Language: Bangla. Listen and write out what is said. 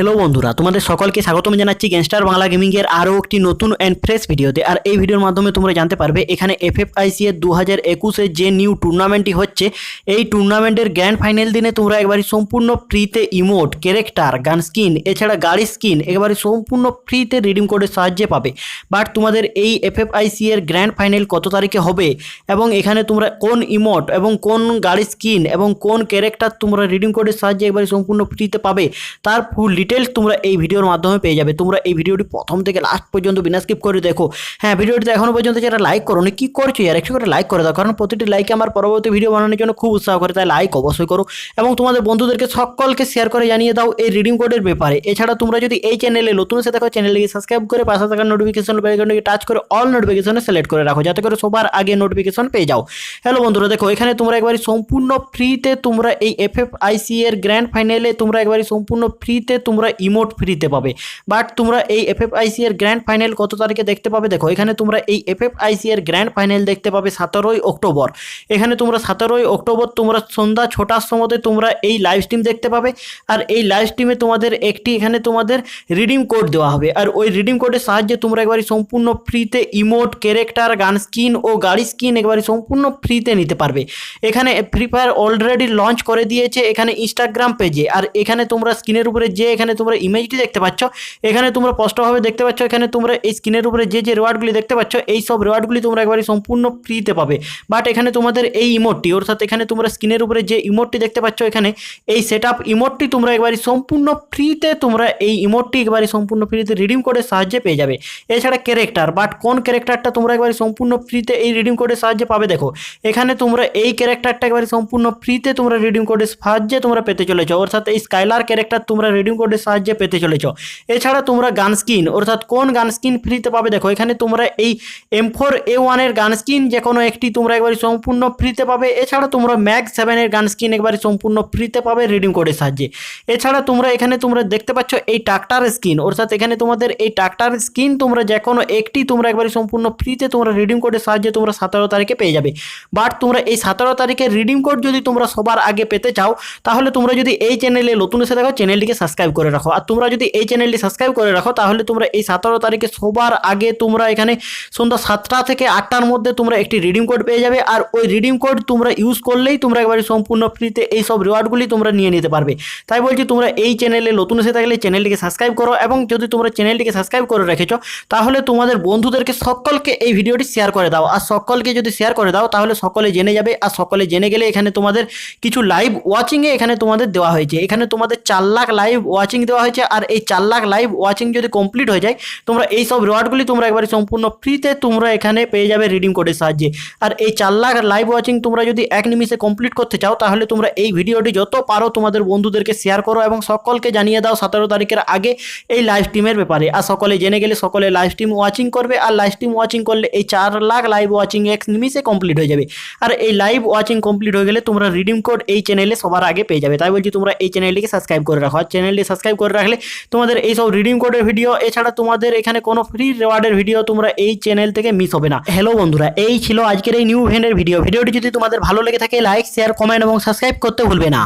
হ্যালো বন্ধুরা, তোমাদের সকলকে স্বাগতম জানাচ্ছি গ্যাংস্টার বাংলা গেমিং এর আরও একটি নতুন অ্যান্ড ফ্রেশ ভিডিওতে। আর এই ভিডিওর মাধ্যমে তোমরা জানতে পারবে, এখানে এফএফআইসি এফ আইসি এর দু হাজার একুশে যে নিউ টুর্নামেন্টটি হচ্ছে, এই টুর্নামেন্টের গ্র্যান্ড ফাইনাল দিনে তোমরা একবারই সম্পূর্ণ ফ্রিতে ইমোট ক্যারেক্টার গান স্কিন এছাড়া গাড়ি স্কিন একেবারে সম্পূর্ণ ফ্রিতে রিডিম কোডের সাহায্যে পাবে। বাট তোমাদের এই এফ এফ আইসি এর গ্র্যান্ড ফাইনাল কত তারিখে হবে, এবং এখানে তোমরা কোন ইমোট এবং কোন গাড়ি স্কিন এবং কোন ক্যারেক্টার তোমরা রিডিম কোডের সাহায্যে একবারে সম্পূর্ণ ফ্রিতে পাবে, তার ফুল ডিটেলস তোমরা এই ভিডিওর মাধ্যমে পেয়ে যাবে। তোমরা এই ভিডিওটি প্রথম থেকে লাস্ট পর্যন্ত বিনা স্কিপ করে দেখো। হ্যাঁ ভিডিওটিতে এখনও পর্যন্ত যারা লাইক করো কি করছ আর একটু করে লাইক করে দাও, কারণ প্রতিটি লাইকে আমার পরবর্তী ভিডিও বানানোর জন্য খুব উৎসাহ করে, তাই লাইক অবশ্যই করো। এবং তোমাদের বন্ধুদেরকে সকলকে শেয়ার করে জানিয়ে দাও এই রিডিং কোডের ব্যাপারে। এছাড়া তোমরা যদি এই চ্যানেলে নতুন এসে দেখো চ্যানেলটিকে সাবস্ক্রাইব করে পাশে থাকা নোটিফিকেশন বেলকনটিকে টাচ করে অল নোটিফিকেশনে সিলেক্ট করে রাখো, যাতে করে সবার আগে নোটিফিকেশন পেয়ে যাও। হ্যালো বন্ধুরা, দেখো, এখানে তোমরা একবারে সম্পূর্ণ ফ্রিতে তোমরা এই এফ এফ আইসি এর গ্র্যান্ড ফাইনালে তোমরা একবারে সম্পূর্ণ ফ্রিতে তোমরা ইমোট ফ্রিতে পাবে। বাট তোমরা এই এফ এফ আইসি এর গ্র্যান্ড ফাইনাল কত তারিখে দেখতে পাবে? দেখো, এখানে তোমরা এই এফ এফ আইসি এর গ্র্যান্ড ফাইনাল দেখতে পাবে সতেরোই অক্টোবর। এখানে তোমরা সতেরোই অক্টোবর তোমরা সন্ধ্যা ছটার সময়তে তোমরা এই লাইভ স্ট্রিম দেখতে পাবে। আর এই লাইভ স্ট্রিমে তোমাদের একটি এখানে তোমাদের রিডিম কোড দেওয়া হবে। আর ওই রিডিম কোডের সাহায্যে তোমরা একবারই সম্পূর্ণ ফ্রিতে ইমোট ক্যারেক্টার গান স্কিন ও গাড়ি স্কিন একবারে সম্পূর্ণ ফ্রিতে নিতে পারবে। এখানে ফ্রি ফায়ার অলরেডি লঞ্চ করে দিয়েছে এখানে ইনস্টাগ্রাম পেজে আর এখানে তোমরা স্ক্রিনের উপরে যে এখানে তোমরা ইমেজটি দেখতে পাচ্ছ। এখানে তোমরা স্পষ্টভাবে দেখতে পাচ্ছ, এখানে তোমরা এই স্ক্রিনের উপরে যে যে রেওয়ার্ডগুলি দেখতে পাচ্ছ, এই সব রেওয়ার্ডগুলি তোমরা একবারে সম্পূর্ণ ফ্রিতে পাবে। বাট এখানে তোমাদের এই ইমোটটি অর্থাৎ এখানে তোমরা স্ক্রিনের উপরে যে ইমোটটি দেখতে পাচ্ছ এখানে, এই সেট আপ ইমোটটি তোমরা একবারে সম্পূর্ণ ফ্রিতে তোমরা এই ইমোটটি একবারে সম্পূর্ণ ফ্রিতে রিডিম কোডের সাহায্যে পেয়ে যাবে। এছাড়া ক্যারেক্টার বাট কোন ক্যারেক্টারটা তোমরা একবারে সম্পূর্ণ ফ্রিতে এই রিডিম কোডের সাহায্যে পাবে দেখো। এখানে তোমরা এই ক্যারেক্টারটা একবারে সম্পূর্ণ ফ্রিতে তোমরা রিডিম কোডের সাহায্যে তোমরা পেতে চলেছো। অর্থাৎ এই স্কাইলার ক্যারেক্টার তোমরা রিডিম কোডের সাহায্যে পেতে চলেছো। এছাড়া তোমরা গান স্কিন অর্থাৎ কোন গান স্কিন ফ্রিতে পাবে? দেখো, এখানে তোমরা এই এম ফোর এ ওয়ানের গান স্কিন যে কোনো একটি তোমরা একবারে সম্পূর্ণ ফ্রিতে পাবে। এছাড়া তোমরা ম্যাক সেভেনের গান স্কিন একবারে সম্পূর্ণ ফ্রিতে পাবে রিডিম কোডের সাহায্যে। এছাড়া তোমরা এখানে তোমরা দেখতে পাচ্ছ এই ট্রাক্টার স্কিন অর্থাৎ এখানে তোমাদের এই ট্রাক্টার স্কিন তোমরা যে কোনো একটি তোমরা একবারে সম্পূর্ণ ফ্রিতে তোমরা রিডিম কোডের সাহায্যে তোমরা সতেরো তারিখে পেয়ে যাবে। বাট তোমরা এই সতেরো তারিখে রিডিম কোড যদি তোমরা সবার আগে পেতে চাও, তাহলে তোমরা যদি এই চ্যানেলে নতুন এসে দেখো চ্যানেলটিকে সাবস্ক্রাইব করে রাখো। আর তোমরা যদি এই চ্যানেলটি সাবস্ক্রাইব করে রাখো, তাহলে তোমরা এই সতেরো তারিখে সবার আগে তোমরা এখানে সন্ধ্যা সাতটা থেকে আটটার মধ্যে তোমরা একটি রিডিম কোড পেয়ে যাবে। আর ওই রিডিম কোড তোমরা ইউজ করলেই তোমরা একবারে সম্পূর্ণ ফ্রিতে এই সব রিওয়ার্ডগুলি তোমরা নিয়ে নিতে পারবে। তাই বলছি, তোমরা এই চ্যানেলে নতুন এসে থাকলে চ্যানেলটিকে সাবস্ক্রাইব করো এবং যদি তোমরা চ্যানেলটিকে সাবস্ক্রাইব করে রেখেছো, তাহলে তোমাদের বন্ধুদেরকে সকলকে এই ভিডিওটি শেয়ার করে দাও। আর সকলকে যদি শেয়ার করে দাও, তাহলে সকলে জেনে যাবে। আর সকলে জেনে গেলে এখানে তোমাদের কিছু লাইভ ওয়াচিংয়ে এখানে তোমাদের দেওয়া হয়েছে। এখানে তোমাদের চার লাখ লাইভ ওয়াচিং দেওয়া হয়েছে আর এই চার লাখ লাইভ ওয়াচিং যদি কমপ্লিট হয়ে যায়, তোমরা এই সব রিওয়ার্ডগুলি তোমরা একবারে সম্পূর্ণ ফ্রিতে তোমরা এখানে পেয়ে যাবে রিডিম কোডের সাহায্যে। আর এই চার লাখ লাইভ ওয়াচিং তোমরা যদি এক নিমিষে কমপ্লিট করতে চাও, তাহলে তোমরা এই ভিডিওটি যত পারো তোমাদের বন্ধুদেরকে শেয়ার করো এবং সকলকে জানিয়ে দাও সতেরো তারিখের আগে এই লাইভ স্ট্রিমের ব্যাপারে। আর সকলে জেনে গেলে সকলে লাইভ স্ট্রিম ওয়াচিং করবে, আর লাইভ স্ট্রিম ওয়াচিং করলে এই চার লাখ লাইভ ওয়াচিং এক নিমিষে কমপ্লিট হয়ে যাবে। আর এই লাইভ ওয়াচিং কমপ্লিট হয়ে গেলে তোমরা রিডিম কোড এই চ্যানেলে সবার আগে পেয়ে যাবে। তাই বলছি তোমরা এই চ্যানেলটিকে সাবস্ক্রাইব করে রাখো। আর চ্যানেলটি সাবস্ক্রাইব করে রাখলে তোমাদের এই সব রিডিম কোডের ভিডিও এছাড়া তোমাদের এখানে কোনো ফ্রি রেওয়ার্ডের ভিডিও তোমরা এই চ্যানেল থেকে মিস হবে না। হ্যালো বন্ধুরা, এই ছিল আজকের এই নিউ ভ্যানের ভিডিও ভিডিওটি যদি তোমাদের ভালো লেগে থাকে লাইক শেয়ার কমেন্ট এবং সাবস্ক্রাইব করতে ভুলবে না।